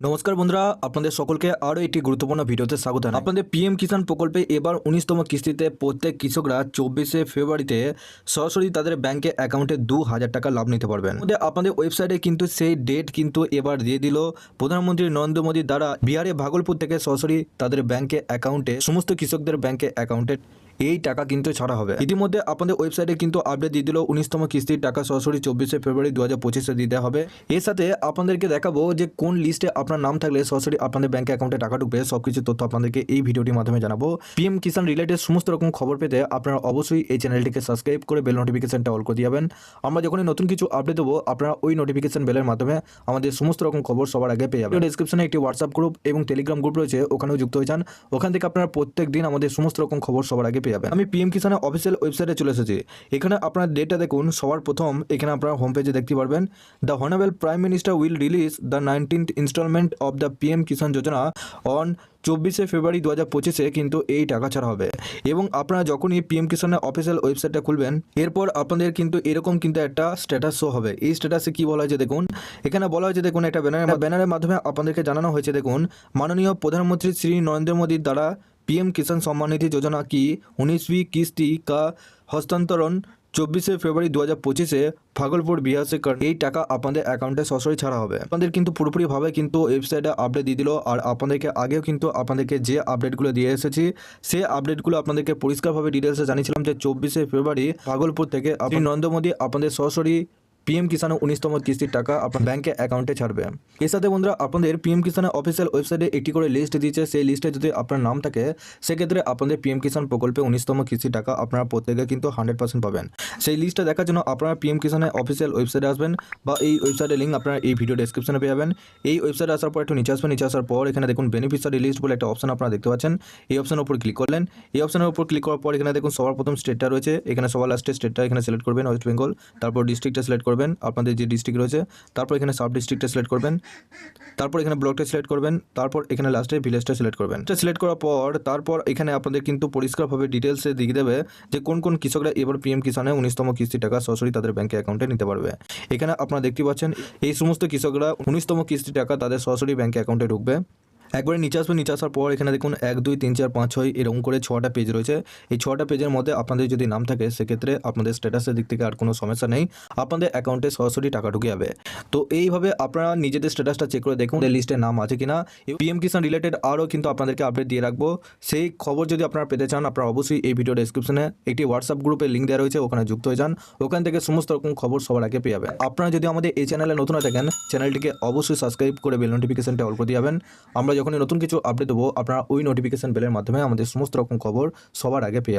নমস্কার বন্ধুরা, আপনাদের সকলকে আরও একটি গুরুত্বপূর্ণ ভিডিওতে স্বাগত। আপনাদের পিএম কিষাণ প্রকল্পে এবার উনিশতম কিস্তিতে প্রত্যেক কৃষকরা চব্বিশে ফেব্রুয়ারিতে সরাসরি তাদের ব্যাংকে অ্যাকাউন্টে দু হাজার টাকা লাভ নিতে পারবেন আপনাদের ওয়েবসাইটে কিন্তু সেই ডেট কিন্তু এবার দিয়ে দিল প্রধানমন্ত্রী নরেন্দ্র মোদী দ্বারা বিহারে ভাগলপুর থেকে সরাসরি তাদের ব্যাংকে অ্যাকাউন্টে, সমস্ত কৃষকদের ব্যাংকে অ্যাকাউন্টে এই টাকা কিন্তু ছাড়া হবে। ইতিমধ্যে আপনাদের ওয়েবসাইটে কিন্তু আপডেট দিয়ে দিল উনিশতম কিস্তির টাকা সরাসরি চব্বিশে ফেব্রুয়ারি দু হাজার পঁচিশে দিতে হবে। এর সাথে আপনাদেরকে দেখাবো যে কোন লিস্টে আপনার নাম থাকলে সরাসরি আপনাদের ব্যাংক অ্যাকাউন্টে টাকা ঢুকবে। সব কিছু তথ্য আপনাদেরকে এই ভিডিওটির মাধ্যমে জানাব। পিএম কিষান রিলেটেড সমস্ত রকম খবর পেতে আপনারা অবশ্যই এই চ্যানেলটিকে সাবস্ক্রাইব করে বেল নোটিফিকেশনটা অল করে দিয়াবেন আমরা যখনই নতুন কিছু আপডেট দেবো, আপনারা ওই নোটিফিকেশন বেলের মাধ্যমে আমাদের সমস্ত রকম খবর সবার আগে পেয়ে যাবেন। ডিসক্রিপশনে একটি হোয়াটসঅ্যাপ গ্রুপ এবং টেলিগ্রাম গ্রুপ রয়েছে, ওখানেও যুক্ত হয়ে যান। ওখান থেকে আপনারা প্রত্যেক দিন আমাদের সমস্ত রকম খবর সবার আগে পেয়ে যাবেন। আমি পিএম কিষানের অফিসিয়াল ওয়েবসাইটে চলে এসেছি। এখানে আপনার ডেটটা দেখুন। সবার প্রথম এখানে আপনার হোম পেজে দেখতে পারবেন। The honourable prime minister will release the nineteenth instalment of the PM Kisan Yojana on চব্বিশে ফেব্রুয়ারি দু হাজার পঁচিশে, কিন্তু এই টাকা ছাড়া হবে। এবং আপনারা যখনই পিএম কিষানের অফিসিয়াল ওয়েবসাইটটা খুলবেন, এরপর আপনাদের কিন্তু এরকম কিন্তু একটা স্ট্যাটাস শো হবে। এই স্ট্যাটাসে কি বলা হয়েছে দেখুন? এখানে বলা হয়েছে দেখুন, একটা ব্যানার ব্যানারের মাধ্যমে আপনাদেরকে জানানো হয়েছে দেখুন, মাননীয় প্রধানমন্ত্রী শ্রী নরেন্দ্র মোদীর দ্বারা पीएम किसान सम्मान निधि योजना की उन्नीसवीं किस्ती का हस्तांतरण চব্বিশে ফেব্রুয়ারি দু হাজার পঁচিশে ভাগলপুর বিহার সে কর- এই টাকা আপনাদের অ্যাকাউন্টে সরাসরি ছাড়া হবে আপনাদের কিন্তু পুরোপুরিভাবে কিন্তু ওয়েবসাইটে আপডেট দিয়ে দিল আর আপনাদেরকে আগেও কিন্তু আপনাদেরকে যে আপডেটগুলো দিয়ে এসেছি সেই আপডেটগুলো আপনাদেরকে পরিষ্কারভাবে ডিটেলসে জানিয়েছিলাম যে চব্বিশে ফেব্রুয়ারি ভাগলপুর থেকে আপনি নরেন্দ্র মোদী আপনাদের সরাসরি পিএম কিষানের উনিশতম কিস্তির টাকা আপনার ব্যাংকে অ্যাকাউন্টে ছাড়বে। এর সাথে বন্ধুরা, আপনাদের পিএম কিষানের অফিসিয়াল ওয়েবসাইটে একটি করে লিস্ট দিয়েছে। সেই লিস্টে যদি আপনার নাম থাকে, সেক্ষেত্রে আপনাদের পিএম কিষান প্রকল্পে উনিশতম কিস্তির টাকা আপনারা প্রত্যেকে কিন্তু হান্ড্রেড পার্সেন্ট পাবেন। সেই লিস্টটা দেখার জন্য আপনারা পিএম কিষানের অফিসিয়াল ওয়েবসাইটে আসবেন বা এই ওয়েবসাইটের লিঙ্ক আপনারা এই ভিডিও ডেসক্রিপশনে পেয়ে যাবেন। এই ওয়েবসাইটে আসার পর একটু নিচে আসবেন। নিচে আসার পর এখানে দেখুন বেনিফিশিয়ারি লিস্ট বলে একটা অপশন আপনারা দেখতে পাচ্ছেন। এই অপশনের উপর ক্লিক করলেন। এই অপশনের উপর ক্লিক করার পর এখানে দেখুন সবার প্রথম স্টেটটা রয়েছে। এখানে সবার লাস্টে স্টেটটা এখানে সিলেক্ট করবেন ওয়েস্ট বেঙ্গল তারপর ডিস্ট্রিক্টটা সিলেক্ট করবেন আপনাদের যে ডিস্ট্রিক্ট রয়েছে, তারপর এখানে সাব ডিস্ট্রিক্টটা সিলেক্ট করবেন, তারপর এখানে ব্লকটা সিলেক্ট করবেন, তারপর এখানে লাস্টে ভিলেজটা সিলেক্ট করবেন। এটা সিলেক্ট করার পর, তারপর এখানে আপনাদের কিন্তু পরিষ্কারভাবে ডিটেলসে দিয়ে দেবে যে কোন কোন কৃষকরা এবার পিএম কিষানে উনিশতম কিস্তি টাকা সরাসরি তাদের ব্যাংকে অ্যাকাউন্টে নিতে পারবে। এখানে আপনারা দেখতে পাচ্ছেন, এই সমস্ত কৃষকরা উনিশতম কিস্তি টাকা তাদের সরাসরি ব্যাংকে অ্যাকাউন্টে ঢুকবে। একবারে নিচে আসবে, নিচে আসার পর এখানে দেখুন এক, দুই, তিন, চার, পাঁচ, ছয়, এরকম করে ছটা পেজ রয়েছে। এই ছটা পেজের মধ্যে আপনাদের যদি নাম থাকে, সেক্ষেত্রে আপনাদের স্ট্যাটাসের দিক থেকে আর কোনো সমস্যা নেই। আপনাদের অ্যাকাউন্টে সরাসরি টাকা ঢুকে যাবে। তো এইভাবে আপনারা নিজেদের স্ট্যাটাসটা চেক করে দেখুন লিস্টে নাম আছে কিনা। পিএম কিষাণ রিলেটেড আরও কিন্তু আপনাদেরকে আপডেট দিয়ে রাখব। সেই খবর যদি আপনারা পেতে চান, আপনারা অবশ্যই এই ভিডিও ডেসক্রিপশনে একটি হোয়াটসঅ্যাপ গ্রুপের লিঙ্ক দেওয়া রয়েছে, ওখানে যুক্ত হয়ে যান। ওখান থেকে সমস্ত রকম খবর সবার আগে পেয়ে যাবেন। আপনারা যদি আমাদের এই চ্যানেলে নতুন থাকেন চ্যানেলটিকে অবশ্যই সাবস্ক্রাইব করে বেল নোটিফিকেশনটা অল করে দিয়ে যাবেন আমরা যখনই নতুন কিছু আপডেট দেবো, আপনারা ওই নোটিফিকেশন বেলের মাধ্যমে আমাদের সমস্ত রকম খবর সবার আগে পেয়ে যাবেন।